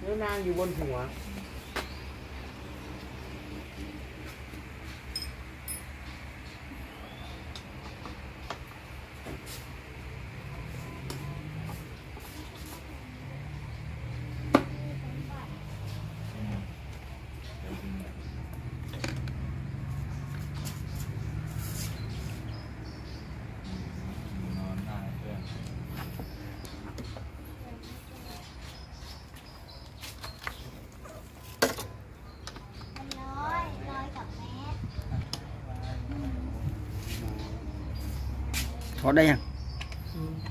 แล้วนางอยู่บนหัว นอนได้เพื่อน มันน้อยน้อยกับแม่ ถอดได้ยัง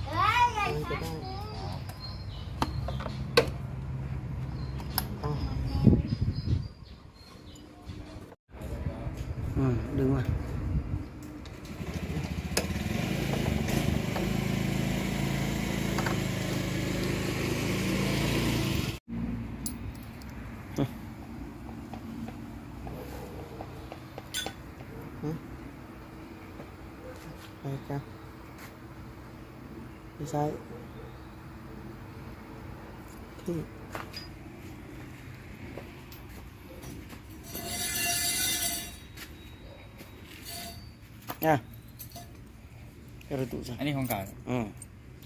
เอ้ยใหญ่ มันจะ ค่ะ ได้เอาอืมดึงมาไปจ้ะไม่ใช่ที่อะกระตุกจ้ะอันนี้ของเก่าอืม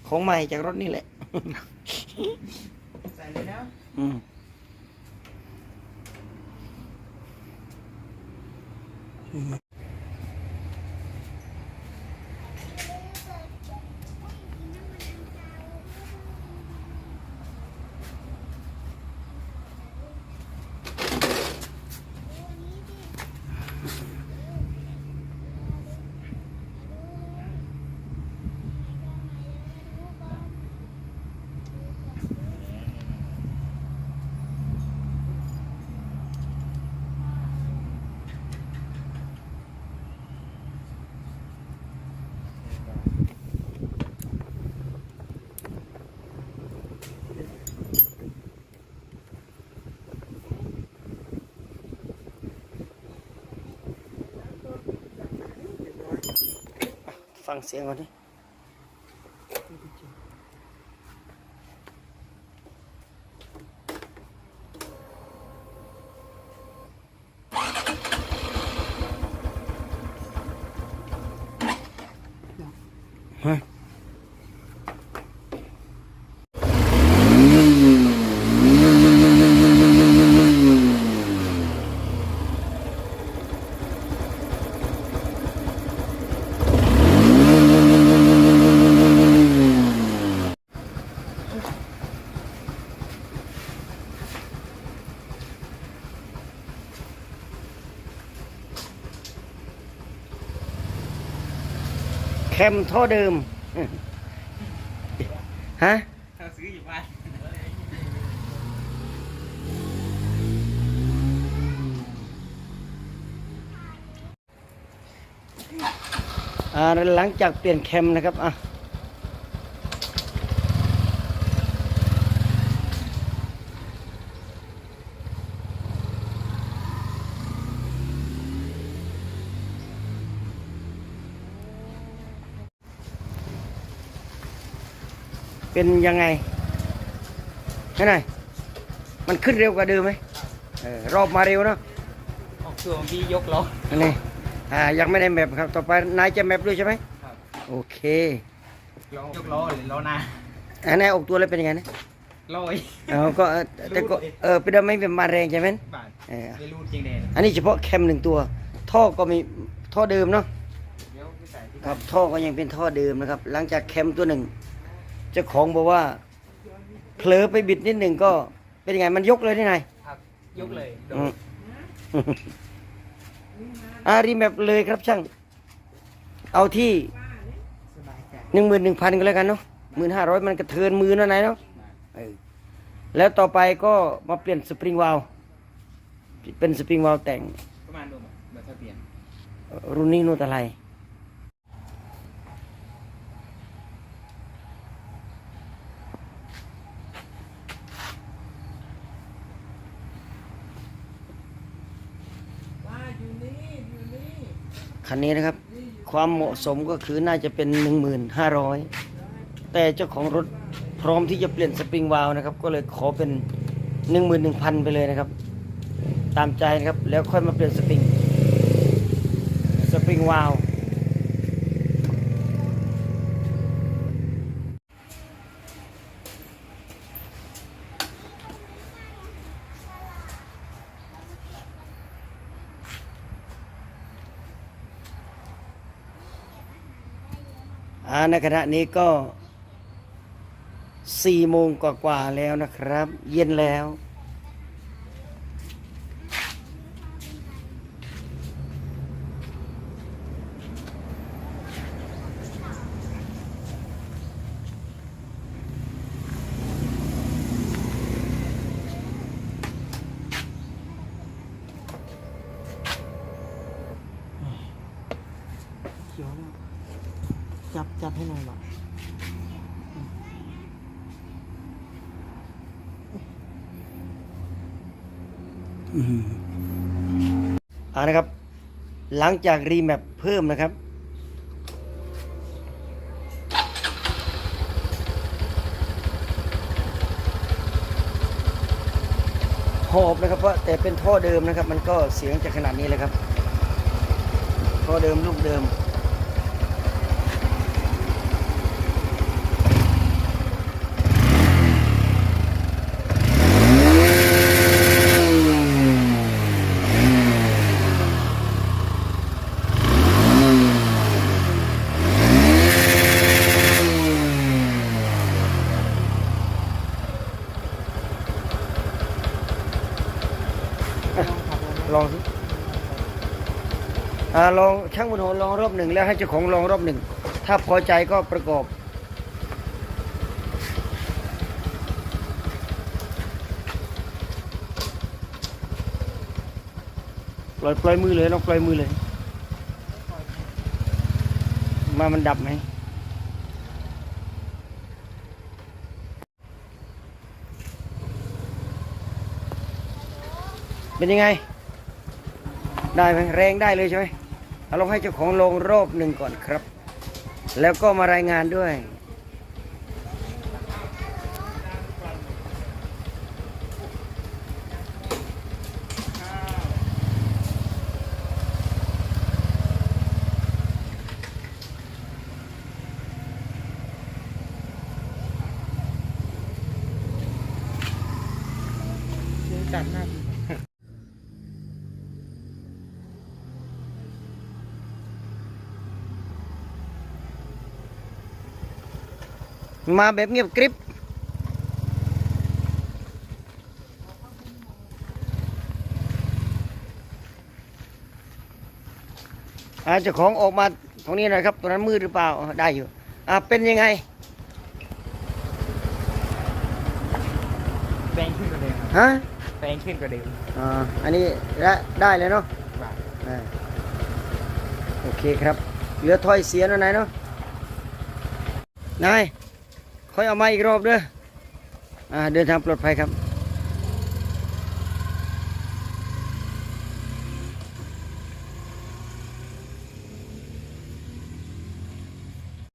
ของใหม่จากรถนี่แหละ ใส่เลยนะ อืม ฟังเสียงก่อนดิ แคมท่อเดิม ฮะซื้ออยู่บ้านหลังจากเปลี่ยนแคมนะครับอะ เป็นยังไงแค่ไหนมันขึ้นเร็วกว่าเดิมไหมเออรอบมาเร็วเนาะออกตัวเมื่อกี้ยกล้ออันนี้อ่ายังไม่ได้แมปครับ ต่อไปนายจะแมปด้วยใช่ไหมครับโอเคยกล้อหรือล้อหน้าอันนี้ออกตัวแล้วเป็นยังไงนะล้อไอ้เอาก็เออแต่ก็เออเป็นได้ไม่เป็นมาแรงใช่ไหมบาทเออไม่รู้จริงแน่อันนี้เฉพาะแคมหนึ่งตัว ท่อก็มีท่อเดิมเนาะเดี๋ยวไปใส่ที่ครับท่อก็ยังเป็นท่อเดิมนะครับ หลังจากแคมตัวหนึ่ง เจ้าของบอกว่าเผลอไปบิดนิดหนึ่งก็เป็นยังไงมันยกเลยที่ไหนครับยกเลยโดอืนมอารีแมปเลยครับช่าง เอาที่สบายใจหนึ่งหมื่นหนึ่งพันก็แล้วกันเนาะหมื่นห้าร้อยมันกระเทือนมือนั่นไหนเนาะเออแล้วต่อไปก็มาเปลี่ยนสปริงวาลวเป็นสปริงวาลวแต่งประมาณโดนแบบถ้าเปลี่ยนรุ่นนี้นู่นอะไร ว่าอยู่นี่อยู่นี่ คันนี้นะครับ ความเหมาะสมก็คือน่าจะเป็นหนึ่งหมื่นห้าร้อยแต่เจ้าของรถพร้อมที่จะเปลี่ยนสปริงวาล์วนะครับ ก็เลยขอเป็นหนึ่งหมื่นหนึ่งพันไปเลยนะครับ ตามใจนะครับ แล้วค่อยมาเปลี่ยนสปริง สปริงวาล์ว อาในขณะนี้ก็สี่โมงกว่าๆแล้วนะครับ เย็นแล้ว เขียวแล้วจั บจับให้หน่อยหรออ่านะครับ หลังจากรีแมปเพิ่มนะครับ หอบนะครับว่าแต่เป็นท่อเดิมนะครับ มันก็เสียงจะขนาดนี้เลยครับ ท่อเดิมลูกเดิม ลองอ่าลองช่างบนหัวลองรอบหนึ่งแล้วให้เจ้าของลองรอบหนึ่ง ถ้าพอใจก็ประกอบ ปล่อยปล่อยมือเลยลองปล่อยมือเลย มามันดับไหมเป็นยังไง ได้ไหมแรงได้เลยใช่ไหมเอาลองให้เจ้าของลงรอบหนึ่งก่อนครับ แล้วก็มารายงานด้วย ยุงกัดหน้าพี่ มาแบบเงียบกริบอาเจ้าของออกมาตรงนี้หน่อยครับตรงนั้นมืดหรือเปล่าอ่าได้อยู่อ่าเป็นยังไงแปลงขึ้นกว่าเดิมครับฮะแปลงขึ้นกว่าเดิมอ่าอันนี้ได้ได้เลยเนาะบาทอ่าโอเคครับ เหลือถ้อยเสียหน่อยเนาะนาย ค่อยเอามาอีกรอบเด้ออ่าเดินทางปลอดภัยครับ